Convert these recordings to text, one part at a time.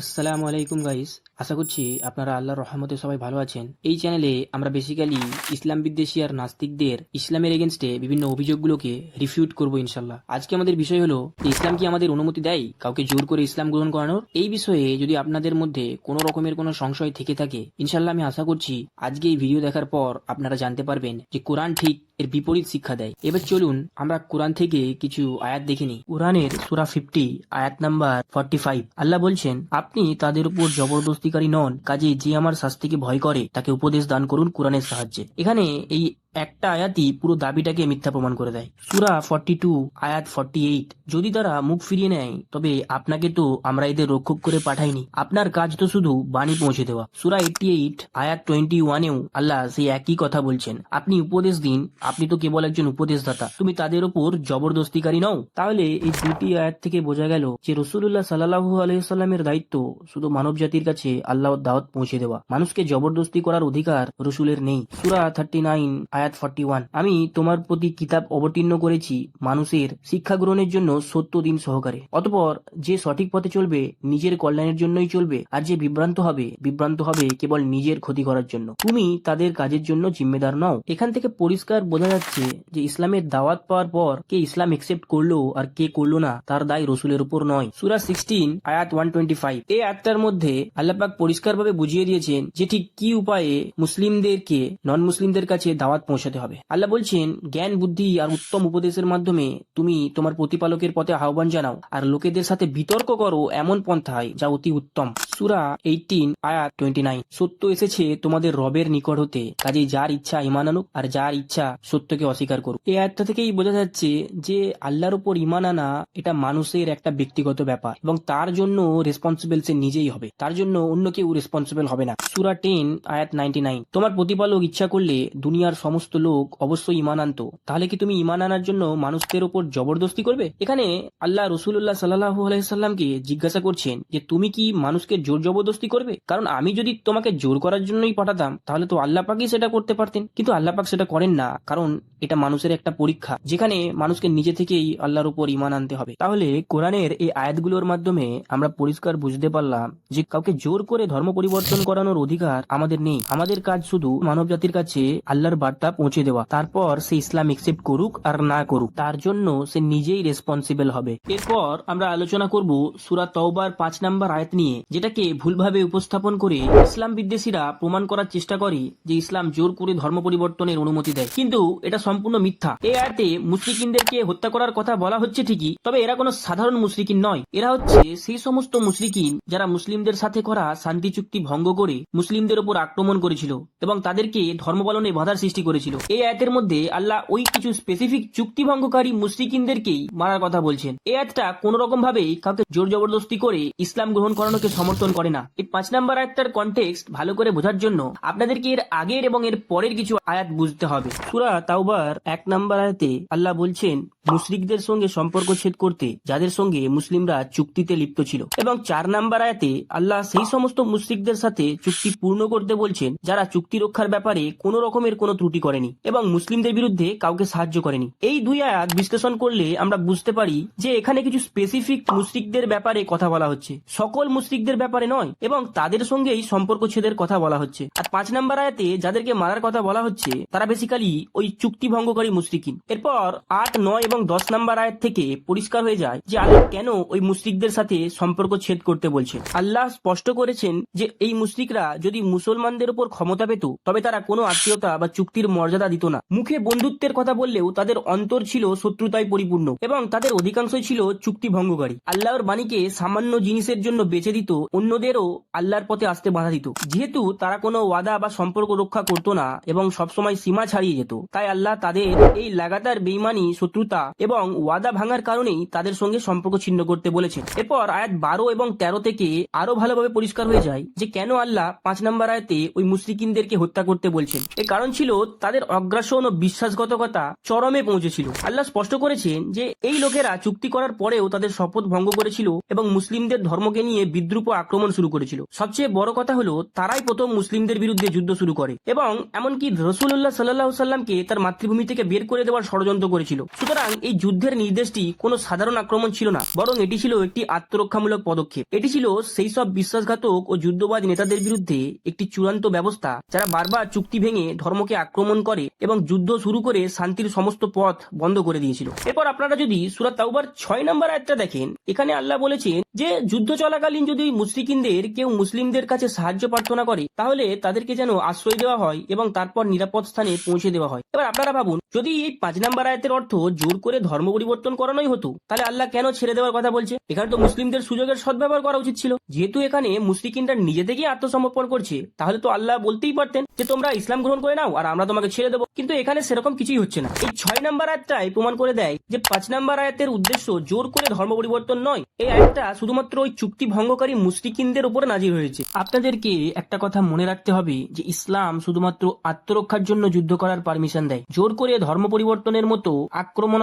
আসসালামু আলাইকুম গাইস আশা করছি আপনারা আল্লাহর রহমতে সবাই ভালো আছেন। এই চ্যানেলে আমরা বেসিক্যালি ইসলাম বিদ্বেষী আর নাস্তিকদের ইসলামের এগেনস্টে বিভিন্ন অভিযোগগুলোকে রিফিউট করব ইনশাল্লাহ। আজকে আমাদের বিষয় হলো ইসলাম কি আমাদের অনুমতি দেয় কাউকে জোর করে ইসলাম গ্রহণ করানোর? এই বিষয়ে যদি আপনাদের মধ্যে কোনো রকমের কোনো সংশয় থেকে থাকে, ইনশাল্লাহ আমি আশা করছি আজকে এই ভিডিও দেখার পর আপনারা জানতে পারবেন যে কোরআন ঠিক এর বিপরীত শিক্ষা দেয়। এবার চলুন আমরা কোরআন থেকে কিছু আয়াত দেখে নিই। কোরআনের সুরা ফিফটি আয়াত নাম্বার ফর্টি ফাইভ আল্লাহ বলছেন আপনি তাদের উপর জবরদস্তিকারী নন। কাজে যে আমার শাস্তিকে ভয় করে, তাকে উপদেশ দান করুন কোরআনের সাহায্যে। এখানে এই একটা আয়াতই পুরো দাবিটাকে মিথ্যা প্রমাণ করে দেয়। সুরা ফর্টি টু আয়াত ফর্টি এইট যদি তারা মুখ ফিরিয়ে নেয়, তবে আপনাকে তো আমরা এদের রক্ষক করে পাঠাইনি। আপনার কাজ তো শুধু বাণী পৌঁছে দেওয়া। সুরা এইটটি এইট আয়াত টোয়েন্টি ওয়ানেও আল্লাহ সেই একই কথা বলছেন। আপনি উপদেশ দিন, আপনি তো কেবল একজন উপদেশদাতা। তুমি তাদের ওপর জবরদস্তিকারী নও। তাহলে এই দুটি আয়াত থেকে বোঝা গেল যে রসুল্লাহ সাল্লাহু আলহিসাল্লামের দায়িত্ব শুধু মানব জাতির কাছে আল্লাহর দাওয়াত পৌঁছে দেওয়া। মানুষকে জবরদস্তি করার অধিকার রসুলের নেই। সুরা থার্টি নাইন আয়াত ফর্টি ওয়ান আমি তোমার প্রতি কিতাব অবতীর্ণ করেছি মানুষের শিক্ষা গ্রহণের জন্য সত্য দিন সহকারে। অতপর যে সঠিক পথে চলবে, নিজের কল্যাণের জন্যই চলবে, আর যে বিভ্রান্ত হবে বিভ্রান্ত হবে কেবল নিজের ক্ষতি করার জন্য। তুমি তাদের কাজের জন্য জিম্মেদার নও। এখান থেকে পরিষ্কার বোঝা যাচ্ছে যে ইসলামের দাওয়াত পাওয়ার পর কে ইসলাম একসেপ্ট করল আর কে করল না, তার দায় রসুলের উপর নয়। সুরা সিক্সটিন আয়াত ওয়ান টোয়েন্টি ফাইভ এই আয়াতটার মধ্যে আল্লাপাক পরিষ্কারভাবে বুঝিয়ে দিয়েছেন যে ঠিক কি উপায়ে মুসলিমদেরকে নন মুসলিমদের কাছে দাওয়াত পৌঁছাতে হবে। আল্লাহ বলছেন, জ্ঞান, বুদ্ধি আর উত্তম উপদেশের মাধ্যমে তুমি তোমার প্রতিপালকের পথে আহ্বান জানাও, আর লোকেদের সাথে বিতর্ক করো এমন পন্থায় যা অতি উত্তম। সুরা এইটিন আয়াত টোয়েন্টি নাইন সত্য এসেছে তোমাদের রবের নিকট হতে কাজে যার ইচ্ছা ইমান আনুক, আর যার ইচ্ছা সত্যকে অস্বীকার করুক। এই আয়াতটা থেকেই বোঝা যাচ্ছে যে আল্লাহর উপর ইমান আনা এটা মানুষের একটা ব্যক্তিগত ব্যাপার, এবং তার জন্য রেসপন্সিবল সে নিজেই হবে। তার জন্য অন্য কেউ রেসপন্সিবল হবে না। সুরা টেন, আয়াত নাইনটি নাইন তোমার প্রতিপালক ইচ্ছা করলে দুনিয়ার সমস্ত লোক অবশ্যই ইমান আনতো। তাহলে কি তুমি ইমান আনার জন্য মানুষদের উপর জবরদস্তি করবে? এখানে আল্লাহ রসুল্লাহ সাল্লাহু আলাইসাল্লামকে জিজ্ঞাসা করছেন যে, তুমি কি মানুষকে জোর জবরদস্তি করবে? কারণ আমি যদি তোমাকে জোর করার জন্যই পাঠাতাম, তাহলে তো আল্লাহ পাকই সেটা করতে পারতেন। কিন্তু আল্লাহ পাক সেটা করেন না, কারণ এটা মানুষের একটা পরীক্ষা, যেখানে মানুষকে নিজে থেকেই আল্লাহর উপর ইমান আনতে হবে। তাহলে কোরআনের এই আয়াতগুলোর মাধ্যমে আমরা পরিষ্কার বুঝতে পারলাম যে, কাউকে জোর করে ধর্ম পরিবর্তন করানোর অধিকার আমাদের নেই। আমাদের কাজ শুধু মানব জাতির কাছে আল্লাহর বার্তা পৌঁছে দেওয়া। তারপর সে ইসলাম একসেপ্ট করুক আর না করুক, তার জন্য সে নিজেই রেসপন্সিবল হবে। এরপর আমরা আলোচনা করব সুরা তওবার পাঁচ নাম্বার আয়াত নিয়ে, যেটাকে ভুলভাবে উপস্থাপন করে ইসলাম বিদ্বেষীরা প্রমাণ করার চেষ্টা করে যে ইসলাম জোর করে ধর্ম পরিবর্তনের অনুমতি দেয়। কিন্তু এটা সম্পূর্ণ মিথ্যা। এই আয়াতে মুসলিকিনদেরকে হত্যা করার কথা বলা হচ্ছে ঠিকই, তবে এরা কোনো সাধারণ মুসলিকিন নয়। এরা হচ্ছে সেই সমস্ত মুসলিকিন যারা মুসলিমদের সাথে করা শান্তি চুক্তি ভঙ্গ করে মুসলিমদের উপর আক্রমণ করেছিল এবং তাদেরকে ধর্ম পালনে বাধার সৃষ্টি করেছিল। এই আয়াতের মধ্যে আল্লাহ ওই কিছু স্পেসিফিক চুক্তি ভঙ্গকারী মুসলিকিনদেরকেই মারার কথা বলছেন। এই আয়াতটা কোন রকম ভাবে কাউকে জোর জবরদস্তি করে ইসলাম গ্রহণ করানোকে সমর্থন করে না। এই পাঁচ নাম্বার আয়াতটার কনটেক্সট ভালো করে বোঝার জন্য আপনাদেরকে এর আগের এবং এর পরের কিছু আয়াত বুঝতে হবে। সুরা তাওবার এক নাম্বার আয়াতে আল্লাহ বলছেন মুশরিকদের সঙ্গে সম্পর্ক ছেদ করতে, যাদের সঙ্গে মুসলিমরা চুক্তিতে লিপ্ত ছিল। এবং চার নাম্বার আয়াতে আল্লাহ সেই সমস্ত মুশরিকদের সাথে চুক্তি পূর্ণ করতে বলছেন, যারা চুক্তি রক্ষার ব্যাপারে কোনো রকমের কোনো ত্রুটি করেনি এবং মুসলিমদের বিরুদ্ধে কাউকে সাহায্য করেনি। এই দুই আয়াত বিশ্লেষণ করলে আমরা বুঝতে পারি যে এখানে কিছু স্পেসিফিক মুশরিকদের ব্যাপারে কথা বলা হচ্ছে। সকল মুশরিকদের ব্যাপারে নয়, এবং তাদের সঙ্গেই সম্পর্ক ছেদের কথা বলা হচ্ছে। আর পাঁচ নাম্বার আয়াতে যাদেরকে মারার কথা বলা হচ্ছে, তারা বেসিক্যালি ওই চুক্তি ভঙ্গকারী মুশরিকিন এরপর আট, নয় এবং দশ নম্বর আয়াত থেকে পরিষ্কার হয়ে যায় যে আল্লাহ কেন ওই মুশরিকদের সাথে সম্পর্ক ছেদ করতে বলছেন। আল্লাহ স্পষ্ট করেছেন যে এই মুশরিকরা যদি মুসলমানদের উপর ক্ষমতা পেত, তবে তারা কোনো আত্মীয়তা বা চুক্তির মর্যাদা দিত না। মুখে বন্ধুত্বের কথা বললেও তাদের অন্তর ছিল শত্রুতায় পরিপূর্ণ এবং তাদের অধিকাংশই ছিল চুক্তি ভঙ্গকারী। আল্লাহর বাণীকে সামান্য জিনিসের জন্য বেছে দিত, অন্যদেরও আল্লাহর পথে আসতে বাধা দিত। যেহেতু তারা কোনো ওয়াদা বা সম্পর্ক রক্ষা করতো না এবং সবসময় সীমা ছাড়িয়ে যেত, তাই আল্লাহ তাদের এই লাগাতার বেইমানি শত্রুতা এবং ওয়াদা ভাঙার কারণেই তাদের সঙ্গে সম্পর্ক ছিন্ন করতে বলেছেন। এরপর আয়াত বারো এবং তেরো থেকে আরও ভালোভাবে পরিষ্কার হয়ে যায় যে কেন আল্লাহ পাঁচ নম্বর আয়াতে ওই মুসলিকিনদেরকে হত্যা করতে বলছেন। এর কারণ ছিল তাদের অগ্রাসন ও বিশ্বাসঘাতকতা চরমে পৌঁছেছিল। আল্লাহ স্পষ্ট করেছেন যে এই লোকেরা চুক্তি করার পরেও তাদের শপথ ভঙ্গ করেছিল এবং মুসলিমদের ধর্মকে নিয়ে বিদ্রুপ আক্রমণ শুরু করেছিল। সবচেয়ে বড় কথা হলো, তারাই প্রথম মুসলিমদের বিরুদ্ধে যুদ্ধ শুরু করে এবং এমনকি রসুল্লাহ সাল্লাহ সাল্লামকে তার মাতৃভূমি থেকে বের করে দেওয়ার ষড়যন্ত্র করেছিল। সুতরাং এই যুদ্ধের নির্দেশটি কোনো সাধারণ আক্রমণ ছিল না, বরং এটি ছিল একটি আত্মরক্ষামূলক পদক্ষেপ। এটি ছিল সেই সব বিশ্বাসঘাতক ও যুদ্ধবাজ নেতাদের বিরুদ্ধে একটি চূড়ান্ত ব্যবস্থা, যারা বারবার চুক্তি ভেঙে ধর্মকে আক্রমণ করে এবং যুদ্ধ শুরু করে শান্তির সমস্ত পথ বন্ধ করে দিয়েছিল। এরপর আপনারা যদি সুরাত তাওবার ছয় নম্বর আয়াতটা দেখেন, এখানে আল্লাহ বলেছেন যে, যুদ্ধ চলাকালীন যদি মুসলিকিনদের কেউ মুসলিমদের কাছে সাহায্য প্রার্থনা করে, তাহলে তাদেরকে যেন আশ্রয় দেওয়া হয় এবং তারপর নিরাপদ স্থানে পৌঁছে দেওয়া হয়। এবার আপনারা ভাবুন, যদি এই পাঁচ নাম্বার আয়াতের অর্থ জোর করে ধর্ম পরিবর্তন করানোই হতো। তাহলে আল্লাহ কেন ছেড়ে দেওয়ার কথা বলছে? এখানে তো মুসলিমদের সুযোগের সদ্ব্যবহার করা উচিত ছিল। যেহেতু এখানে মুসলিকিনরা নিজে থেকেই আত্মসমর্পণ করছে, তাহলে তো আল্লাহ বলতেই পারতেন যে, তোমরা ইসলাম গ্রহণ করে নাও আর আমরা তোমাকে ছেড়ে দেবো। কিন্তু এখানে সেরকম কিছুই হচ্ছে না। এই ছয় নাম্বার আয়াতটাই প্রমাণ করে দেয় যে, পাঁচ নাম্বার আয়াতের উদ্দেশ্য জোর করে ধর্ম পরিবর্তন নয়। এই আয়াতটা শুধুমাত্র ওই চুক্তি ভঙ্গকারী মুসলিকিনদের উপরে নাজির হয়েছে। আপনাদেরকে একটা কথা মনে রাখতে হবে যে, ইসলাম শুধুমাত্র আত্মরক্ষার জন্য যুদ্ধ করার পারমিশন দেয়। জোর করে ধর্ম পরিবর্তনের মতো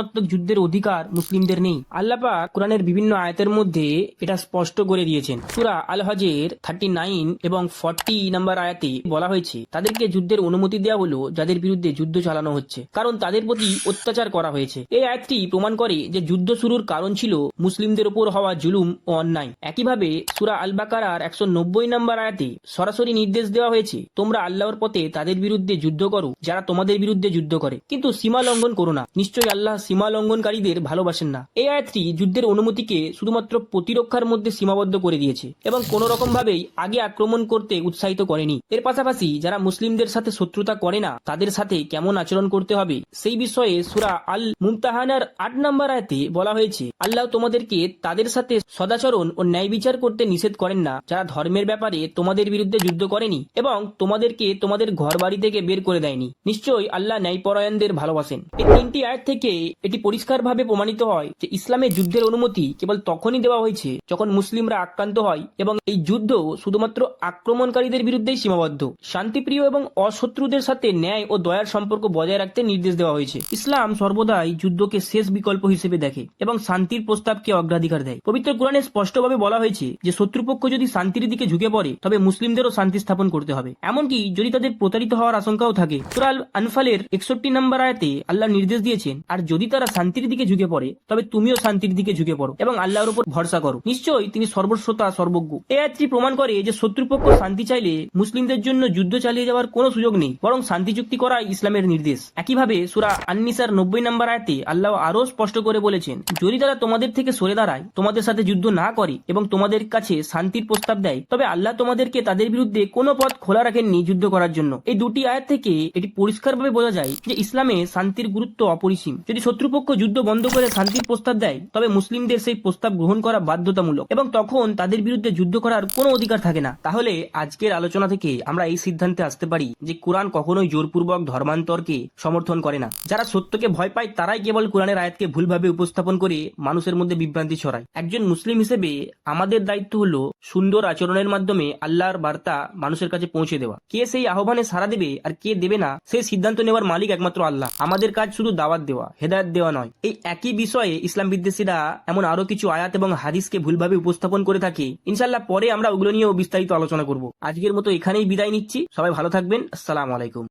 আক্রমণাত্মক যুদ্ধের অধিকার মুসলিমদের নেই। আল্লাপা কোরআনের বিভিন্ন আয়াতের মধ্যে এটা স্পষ্ট করে দিয়েছেন। সুরা আল হজের থার্টি নাইন এবং ফর্টি নাম্বার আয়াতে বলা হয়েছে, তাদেরকে যুদ্ধের অনুমতি দেওয়া হলো যাদের বিরুদ্ধে যুদ্ধ চালানো হচ্ছে, কারণ তাদের প্রতি অত্যাচার করা হয়েছে। এই আয়াতটি প্রমাণ করে যে যুদ্ধ শুরুর কারণ ছিল মুসলিমদের উপর হওয়া জুলুম ও অন্যায়। একইভাবে সুরা আল বাকারার একশো নব্বই নম্বর আয়াতে সরাসরি নির্দেশ দেওয়া হয়েছে, তোমরা আল্লাহর পথে তাদের বিরুদ্ধে যুদ্ধ করো, যারা তোমাদের বিরুদ্ধে যুদ্ধ করে। কিন্তু সীমা লঙ্ঘন করো না। নিশ্চয়ই আল্লাহ সীমা লঙ্ঘনকারীদের ভালোবাসেন না। এই আয়াতটি যুদ্ধের অনুমতিকে শুধুমাত্র প্রতিরক্ষার মধ্যে সীমাবদ্ধ করে দিয়েছে এবং কোন রকম ভাবেই আগে আক্রমণ করতে উৎসাহিত করেনি। এর পাশাপাশি যারা মুসলিমদের সাথে শত্রুতা করে না, তাদের সাথে কেমন আচরণ করতে হবে, সেই বিষয়ে সুরা আল মুমতাহানার আট নম্বর আয়াতে বলা হয়েছে, আল্লাহ তোমাদেরকে তাদের সাথে সদাচরণ ও ন্যায় বিচার করতে নিষেধ করেন না। যারা ধর্মের ব্যাপারে তোমাদের বিরুদ্ধে যুদ্ধ করেনি এবং তোমাদেরকে তোমাদের ঘর বাড়ি থেকে বের করে দেয়নি। নিশ্চয়ই আল্লাহ ন্যায়পরায়ণদের ভালোবাসেন। এই তিনটি আয়াত থেকে এটি পরিষ্কারভাবে প্রমাণিত হয় যে ইসলামে যুদ্ধের অনুমতি কেবল তখনই দেওয়া হয়েছে যখন মুসলিমরা আক্রান্ত হয় এবং এই যুদ্ধ শুধুমাত্র আক্রমণকারীদের বিরুদ্ধেই সীমাবদ্ধ। শান্তিপ্রিয় এবং অশত্রুদের সাথে ন্যায় ও দয়ার সম্পর্ক বজায় রাখতে নির্দেশ দেওয়া হয়েছে। ইসলাম সর্বদাই যুদ্ধকে শেষ বিকল্প হিসেবে দেখে এবং শান্তির প্রস্তাবকে অগ্রাধিকার দেয়। পবিত্র কোরআনে স্পষ্টভাবে বলা হয়েছে যে শত্রুপক্ষ যদি শান্তির দিকে ঝুঁকে পড়ে, তবে মুসলিমদেরও শান্তি স্থাপন করতে হবে। এমনকি যদি তাদের প্রতারিত হওয়ার আশঙ্কাও থাকে, সুরাল আনফালের একষট্টি নম্বর আয়াতে আল্লাহ নির্দেশ দিয়েছেন, আর যদি তারা শান্তির দিকে ঝুঁকে পড়ে, তবে তুমিও শান্তির দিকে ঝুঁকে পড়ো এবং আল্লাহর উপর ভরসা করো। নিশ্চয়ই তিনি সর্বশ্রোতা সর্বজ্ঞ। এই আয়াতটি প্রমাণ করে যে শত্রুপক্ষ শান্তি চাইলে মুসলিমদের জন্য যুদ্ধ চালিয়ে যাওয়ার কোনো সুযোগ নেই, বরং শান্তি চুক্তি করা ইসলামের নির্দেশ। একইভাবে সুরা আননিসার নব্বই নম্বর আয়াতে আল্লাহ আরও স্পষ্ট করে বলেছেন, যদি তারা তোমাদের থেকে সরে দাঁড়ায়, তোমাদের সাথে যুদ্ধ না করে এবং তোমাদের কাছে শান্তির প্রস্তাব দেয়, তবে আল্লাহ তোমাদেরকে তাদের বিরুদ্ধে কোনো পথ খোলা রাখেননি যুদ্ধ করার জন্য। এই দুটি আয়াত থেকে এটি পরিষ্কারভাবে বোঝা যায় যে ইসলামে শান্তির গুরুত্ব অপরিসীম। যদি শত্রুপক্ষ যুদ্ধ বন্ধ করে শান্তির প্রস্তাব দেয়, তবে মুসলিমদের সেই প্রস্তাব গ্রহণ করা বাধ্যতামূলক এবং তখন তাদের বিরুদ্ধে যুদ্ধ করার কোনো অধিকার থাকে না। তাহলে আজকের আলোচনা থেকে আমরা এই সিদ্ধান্তে আসতে পারি যে কোরআন কখনোই জোরপূর্বক ধর্মান্তরকে সমর্থন করে না। যারা সত্যকে ভয় পায়, তারাই কেবল কোরআনের আয়াতকে ভুলভাবে উপস্থাপন করে মানুষের মধ্যে বিভ্রান্তি ছড়ায়। একজন মুসলিম হিসেবে আমাদের দায়িত্ব হলো সুন্দর আচরণের মাধ্যমে আল্লাহর বার্তা মানুষের কাছে পৌঁছে দেওয়া। কে সেই আহ্বানে সাড়া দেবে আর কে দেবে না সেই সিদ্ধান্ত নেওয়ার মালিক একমাত্র আল্লাহ। আমাদের কাজ শুধু দাওয়াত দেওয়া, হেদায়ত দেওয়া নয়। এই একই বিষয়ে ইসলাম বিদ্বেষীরা এমন আরও কিছু আয়াত এবং হাদিসকে ভুলভাবে উপস্থাপন করে থাকে। ইনশাল্লাহ পরে আমরা ওগুলো নিয়েও বিস্তারিত আলোচনা করব। আজকের মতো এখানেই বিদায় নিচ্ছি। সবাই ভালো থাকবেন। আসসালাম আলাইকুম।